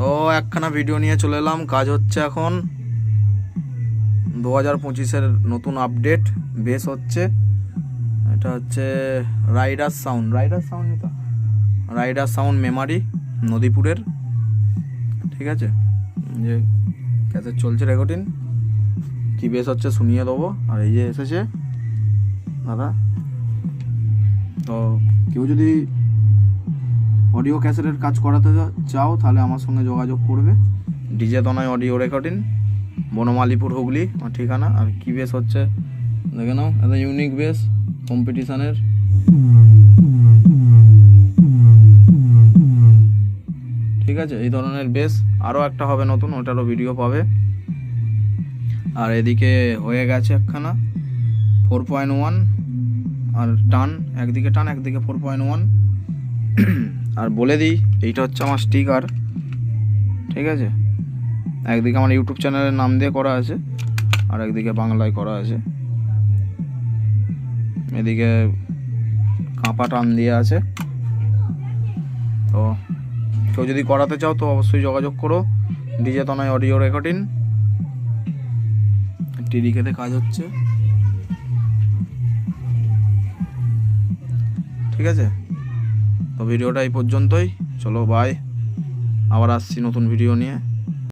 ও, একখানা ভিডিও নিয়ে চলে এলাম, কাজ হচ্ছে এখন। দু হাজার পঁচিশের নতুন আপডেট বেস হচ্ছে। এটা হচ্ছে রাইডার সাউন্ড। রাইডার সাউন্ড এটা? রাইডার সাউন্ড মেমারি নদীপুরের। ঠিক আছে? যে ক্যাসেট চলছে রেকর্ডিং কি বেস হচ্ছে শুনিয়ে দেবো। আর এই যে এসেছে, দাদা। তো কেউ যদি অডিও ক্যাসেটের কাজ করাতে চাও তাহলে আমার সঙ্গে যোগাযোগ করবে। DJ Tanay audio recording, Banamalipur Hooghly, আমার ঠিকানা, আর কী বেস হচ্ছে, দেখে নাও, এটা ইউনিক বেস কম্পিটিশানের ঠিক আছে, এই ধরনের বেস আরও একটা হবে নতুন, ওটারও ভিডিও পাবে। আর এদিকে হয়ে গেছে একখানা ফোর পয়েন্ট ওয়ান আর টান একদিকে টান, একদিকে ফোর পয়েন্ট ওয়ান আর বলে দিই, এইটা হচ্ছে আমার স্টিকার ঠিক আছে? একদিকে আমার ইউটিউব চ্যানেলের নাম দিয়ে করা আছে, আর একদিকে বাংলায় করা আছে। এদিকে কাঁপা টান দিয়ে আছে। তো কেউ যদি করাতে চাও তো অবশ্যই যোগাযোগ করো। DJ Tanay audio recording. টিডিকেতে কাজ হচ্ছে। ঠিক আছে? তো ভিডিওটা এই পর্যন্তই। চলো বাই আবার আসছি নতুন ভিডিও নিয়ে।